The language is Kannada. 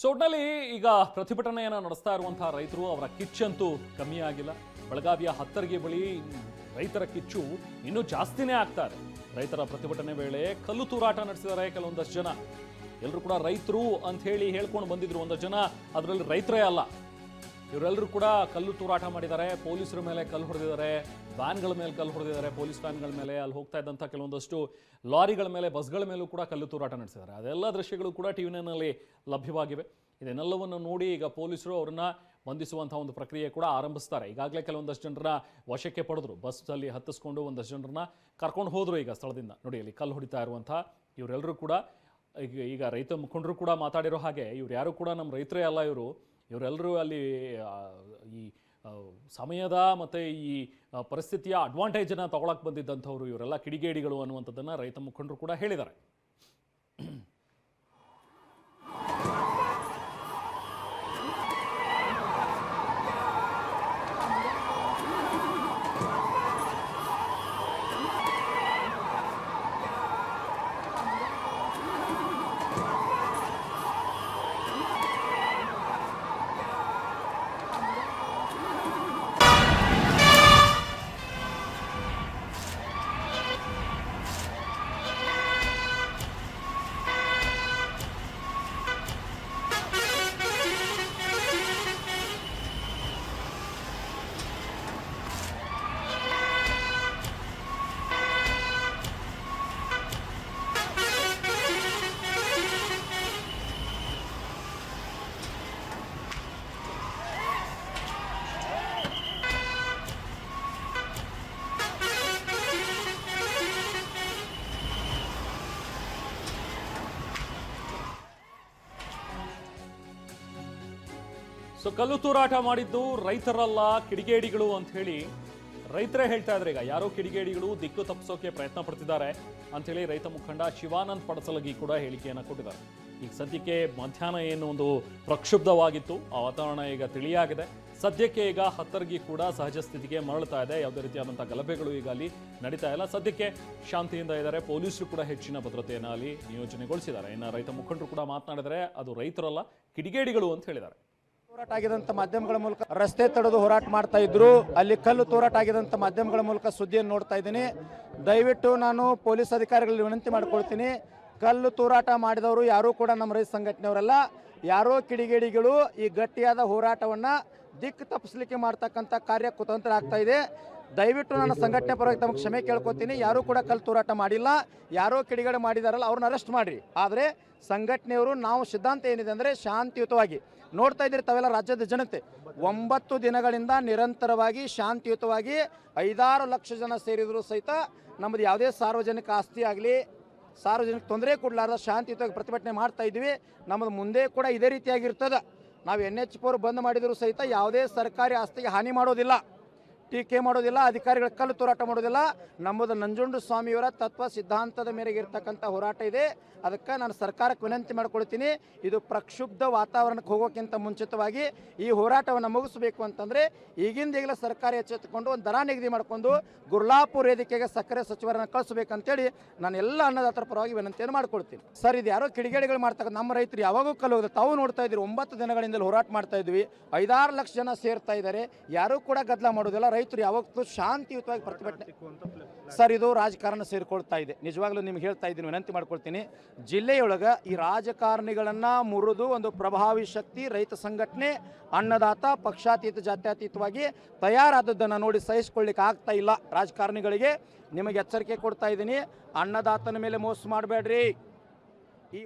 ಸೊ ಒಟ್ನಲ್ಲಿ ಈಗ ಪ್ರತಿಭಟನೆಯನ್ನು ನಡೆಸ್ತಾ ಇರುವಂತಹ ರೈತರು ಅವರ ಕಿಚ್ಚಂತೂ ಕಮ್ಮಿ ಆಗಿಲ್ಲ. ಬೆಳಗಾವಿಯ ಹತ್ತರಿಗೆ ಬಳಿ ರೈತರ ಕಿಚ್ಚು ಇನ್ನೂ ಜಾಸ್ತಿನೇ ಆಗ್ತಾ ಇದೆ. ರೈತರ ಪ್ರತಿಭಟನೆ ವೇಳೆ ಕಲ್ಲು ತೂರಾಟ ನಡೆಸಿದ್ದಾರೆ ಕೆಲವೊಂದಷ್ಟು ಜನ. ಎಲ್ಲರೂ ಕೂಡ ರೈತರು ಅಂತ ಹೇಳಿ ಹೇಳ್ಕೊಂಡು ಬಂದಿದ್ರು ಒಂದಷ್ಟು ಜನ. ಅದರಲ್ಲಿ ರೈತರೇ ಅಲ್ಲ ಇವರೆಲ್ಲರೂ ಕೂಡ ಕಲ್ಲು ತೂರಾಟ ಮಾಡಿದ್ದಾರೆ. ಪೊಲೀಸರ ಮೇಲೆ ಕಲ್ಲು ಹೊಡೆದಿದ್ದಾರೆ. ವ್ಯಾನ್ಗಳ ಮೇಲೆ ಕಲ್ಲು ಹೊಡೆದಿದ್ದಾರೆ. ಪೊಲೀಸ್ ವ್ಯಾನ್ಗಳ ಮೇಲೆ ಅಲ್ಲಿ ಹೋಗ್ತಾ ಇದ್ದಂಥ ಕೆಲವೊಂದಷ್ಟು ಲಾರಿಗಳ ಮೇಲೆ, ಬಸ್ಗಳ ಮೇಲೂ ಕೂಡ ಕಲ್ಲು ತೂರಾಟ ನಡೆಸಿದ್ದಾರೆ. ಅದೆಲ್ಲ ದೃಶ್ಯಗಳು ಕೂಡ ಟಿ ವಿನಲ್ಲಿ ಲಭ್ಯವಾಗಿವೆ. ಇದನ್ನೆಲ್ಲವನ್ನು ನೋಡಿ ಈಗ ಪೊಲೀಸರು ಅವ್ರನ್ನ ಬಂಧಿಸುವಂಥ ಒಂದು ಪ್ರಕ್ರಿಯೆ ಕೂಡ ಆರಂಭಿಸ್ತಾರೆ. ಈಗಾಗಲೇ ಕೆಲವೊಂದಷ್ಟು ಜನರ ವಶಕ್ಕೆ ಪಡೆದ್ರು. ಬಸ್ಸಲ್ಲಿ ಹತ್ತಿಸ್ಕೊಂಡು ಒಂದಷ್ಟು ಜನರನ್ನ ಕರ್ಕೊಂಡು ಹೋದರು ಈಗ ಸ್ಥಳದಿಂದ. ನೋಡಿ, ಅಲ್ಲಿ ಕಲ್ಲು ಹೊಡಿತಾ ಇರುವಂಥ ಇವರೆಲ್ಲರೂ ಕೂಡ ಈಗ ಈಗ ರೈತ ಮುಖಂಡರು ಕೂಡ ಮಾತಾಡಿರೋ ಹಾಗೆ, ಇವ್ರು ಯಾರು ಕೂಡ ನಮ್ಮ ರೈತರೇ ಅಲ್ಲ ಇವರು. ಇವರೆಲ್ಲರೂ ಅಲ್ಲಿ ಈ ಸಮಯದ ಮತ್ತು ಈ ಪರಿಸ್ಥಿತಿಯ ಅಡ್ವಾಂಟೇಜನ್ನು ತಗೊಳಕ್ಕೆ ಬಂದಿದ್ದಂಥವ್ರು, ಇವರೆಲ್ಲ ಕಿಡಿಗೇಡಿಗಳು ಅನ್ನುವಂಥದ್ದನ್ನು ರೈತ ಮುಖಂಡರು ಕೂಡ ಹೇಳಿದ್ದಾರೆ. ಸೊ ಕಲ್ಲು ತೂರಾಟ ಮಾಡಿದ್ದು ರೈತರಲ್ಲ, ಕಿಡಿಗೇಡಿಗಳು ಅಂತ ಹೇಳಿ ರೈತರೇ ಹೇಳ್ತಾ ಇದ್ರೆ. ಈಗ ಯಾರೋ ಕಿಡಿಗೇಡಿಗಳು ದಿಕ್ಕು ತಪ್ಪಿಸೋಕೆ ಪ್ರಯತ್ನ ಪಡ್ತಿದ್ದಾರೆ ಅಂತ ಹೇಳಿ ರೈತ ಮುಖಂಡ ಶಿವಾನಂದ್ ಪಡಸಲಗಿ ಕೂಡ ಹೇಳಿಕೆಯನ್ನು ಕೊಟ್ಟಿದ್ದಾರೆ. ಈಗ ಸದ್ಯಕ್ಕೆ ಮಧ್ಯಾಹ್ನ ಏನು ಒಂದು ಪ್ರಕ್ಷುಬ್ಧವಾಗಿತ್ತು, ಆ ವಾತಾವರಣ ಈಗ ತಿಳಿಯಾಗಿದೆ. ಸದ್ಯಕ್ಕೆ ಈಗ ಹತ್ತರ್ಗಿ ಕೂಡ ಸಹಜ ಸ್ಥಿತಿಗೆ ಮರಳ್ತಾ ಇದೆ. ಯಾವುದೇ ರೀತಿಯಾದಂಥ ಗಲಭೆಗಳು ಈಗ ಅಲ್ಲಿ ನಡೀತಾ ಇಲ್ಲ. ಸದ್ಯಕ್ಕೆ ಶಾಂತಿಯಿಂದ ಇದ್ದಾರೆ. ಪೊಲೀಸರು ಕೂಡ ಹೆಚ್ಚಿನ ಭದ್ರತೆಯನ್ನು ಅಲ್ಲಿ ನಿಯೋಜನೆಗೊಳಿಸಿದ್ದಾರೆ. ಇನ್ನು ರೈತ ಮುಖಂಡರು ಕೂಡ ಮಾತನಾಡಿದರೆ ಅದು ರೈತರಲ್ಲ, ಕಿಡಿಗೇಡಿಗಳು ಅಂತ ಹೇಳಿದ್ದಾರೆ. ಹೋರಾಟ ಆಗಿದಂತ ಮಾಧ್ಯಮಗಳ ಮೂಲಕ ರಸ್ತೆ ತಡೆದು ಹೋರಾಟ ಮಾಡ್ತಾ ಇದ್ರು. ಅಲ್ಲಿ ಕಲ್ಲು ತೋರಾಟ ಆಗಿದಂತ ಮಾಧ್ಯಮಗಳ ಮೂಲಕ ಸುದ್ದಿಯನ್ನು ನೋಡ್ತಾ ಇದ್ದೀನಿ. ದಯವಿಟ್ಟು ನಾನು ಪೊಲೀಸ್ ಅಧಿಕಾರಿಗಳಲ್ಲಿ ವಿನಂತಿ ಮಾಡ್ಕೊಳ್ತೀನಿ. ಕಲ್ಲು ತೂರಾಟ ಮಾಡಿದವರು ಯಾರೂ ಕೂಡ ನಮ್ಮ ರೈತ ಸಂಘಟನೆಯವರಲ್ಲ. ಯಾರೋ ಕಿಡಿಗೇಡಿಗಳು ಈ ಗಟ್ಟಿಯಾದ ಹೋರಾಟವನ್ನು ದಿಕ್ಕು ತಪ್ಪಿಸ್ಲಿಕ್ಕೆ ಮಾಡ್ತಕ್ಕಂಥ ಕಾರ್ಯ ಕುತಂತ್ರ ಆಗ್ತಾ ಇದೆ. ದಯವಿಟ್ಟು ನನ್ನ ಸಂಘಟನೆ ಪರವಾಗಿ ತಮಗೆ ಕ್ಷಮೆ ಕೇಳ್ಕೊತೀನಿ. ಯಾರೂ ಕೂಡ ಕಲ್ಲು ತೂರಾಟ ಮಾಡಿಲ್ಲ. ಯಾರೋ ಕಿಡಿಗೇಡಿ ಮಾಡಿದಾರಲ್ಲ, ಅವ್ರನ್ನ ಅರೆಸ್ಟ್ ಮಾಡಿರಿ. ಆದರೆ ಸಂಘಟನೆಯವರು ನಾವು ಸಿದ್ಧಾಂತ ಏನಿದೆ ಅಂದರೆ ಶಾಂತಿಯುತವಾಗಿ ನೋಡ್ತಾ ಇದ್ದೀರಿ ತಾವೆಲ್ಲ ರಾಜ್ಯದ ಜನತೆ. ಒಂಬತ್ತು ದಿನಗಳಿಂದ ನಿರಂತರವಾಗಿ, ಶಾಂತಿಯುತವಾಗಿ ಐದಾರು ಲಕ್ಷ ಜನ ಸೇರಿದರೂ ಸಹಿತ ನಮ್ಮದು ಯಾವುದೇ ಸಾರ್ವಜನಿಕ ಆಸ್ತಿ ಆಗಲಿ, ಸಾರ್ವಜನಿಕ ತೊಂದರೆ ಕೊಡಲಾರ್ದ ಶಾಂತಿಯುತವಾಗಿ ಪ್ರತಿಭಟನೆ ಮಾಡ್ತಾ ಇದ್ವಿ ನಮ್ಮದು ಮುಂದೆ ಕೂಡ ಇದೇ ರೀತಿಯಾಗಿರ್ತದೆ. ನಾವು ಎನ್ ಎಚ್ ಪೋರ್ ಬಂದ್ ಮಾಡಿದರೂ ಸಹಿತ ಯಾವುದೇ ಸರ್ಕಾರಿ ಆಸ್ತಿಗೆ ಹಾನಿ ಮಾಡೋದಿಲ್ಲ. ಟೀಕೆ ಮಾಡೋದಿಲ್ಲ, ಅಧಿಕಾರಿಗಳ ಕಲ್ಲು ತೋರಾಟ ಮಾಡೋದಿಲ್ಲ. ನಮ್ಮದು ನಂಜುಂಡು ಸ್ವಾಮಿಯವರ ತತ್ವ ಸಿದ್ಧಾಂತದ ಮೇರೆಗೆ ಇರ್ತಕ್ಕಂಥ ಹೋರಾಟ ಇದೆ. ಅದಕ್ಕೆ ನಾನು ಸರ್ಕಾರಕ್ಕೆ ವಿನಂತಿ ಮಾಡ್ಕೊಳ್ತೀನಿ, ಇದು ಪ್ರಕ್ಷುಬ್ಧ ವಾತಾವರಣಕ್ಕೆ ಹೋಗೋಕ್ಕಿಂತ ಮುಂಚಿತವಾಗಿ ಈ ಹೋರಾಟವನ್ನು ಮುಗಿಸಬೇಕು ಅಂತಂದರೆ ಈಗಿಂದ ಈಗಲೇ ಸರ್ಕಾರ ಎಚ್ಚೆತ್ತುಕೊಂಡು ಒಂದು ದರ ನಿಗದಿ ಮಾಡಿಕೊಂಡು ಗುರ್ಲಾಪುರ ವೇದಿಕೆಗೆ ಸಕ್ಕರೆ ಸಚಿವರನ್ನು ಕಳಿಸ್ಬೇಕಂತೇಳಿ ನಾನು ಎಲ್ಲ ಅನ್ನದಾತರ ಪರವಾಗಿ ವಿನಂತಿಯನ್ನು ಮಾಡ್ಕೊಳ್ತೀನಿ. ಸರ್, ಇದು ಯಾರೋ ಕಿಡಿಗೇಡಿಗಳು ಮಾಡ್ತಕ್ಕ ನಮ್ಮ ರೈತರು ಯಾವಾಗೂ ಕಲ್ಲೋಗಿದೆ ತಾವು ನೋಡ್ತಾ ಇದ್ದೀರಿ, ಒಂಬತ್ತು ದಿನಗಳಿಂದಲೂ ಹೋರಾಟ ಮಾಡ್ತಾ ಇದ್ವಿ ಐದಾರು ಲಕ್ಷ ಜನ ಸೇರ್ತಾ ಇದ್ದಾರೆ, ಯಾರೂ ಕೂಡ ಗದ್ದಲ ಮಾಡೋದಿಲ್ಲ ರೈತರು ಯಾವತ್ತೂ ಶಾಂತಿಯುತವಾಗಿ ಪ್ರತಿಭಟನೆ ಸರ್ ಇದು ರಾಜಕಾರಣ ಸೇರಿಕೊಳ್ತಾ ಇದೆ. ನಿಜವಾಗ್ಲೂ ನಿಮ್ಗೆ ಹೇಳ್ತಾ ಇದ್ದೀನಿ ವಿನಂತಿ ಮಾಡ್ಕೊಳ್ತೀನಿ. ಜಿಲ್ಲೆಯೊಳಗೆ ಈ ರಾಜಕಾರಣಿಗಳನ್ನು ಮುರಿದು ಒಂದು ಪ್ರಭಾವಿ ಶಕ್ತಿ ರೈತ ಸಂಘಟನೆ ಅನ್ನದಾತ ಪಕ್ಷಾತೀತ ಜಾತ್ಯತೀತವಾಗಿ ತಯಾರಾದದ್ದನ್ನು ನೋಡಿ ಸಹಿಸ್ಕೊಳ್ಳಿಕ್ಕೆ ಆಗ್ತಾ ಇಲ್ಲ ರಾಜಕಾರಣಿಗಳಿಗೆ. ನಿಮಗೆ ಎಚ್ಚರಿಕೆ ಕೊಡ್ತಾ ಇದ್ದೀನಿ. ಅನ್ನದಾತನ ಮೇಲೆ ಮೋಸ ಮಾಡಬೇಡ್ರಿ. ಈ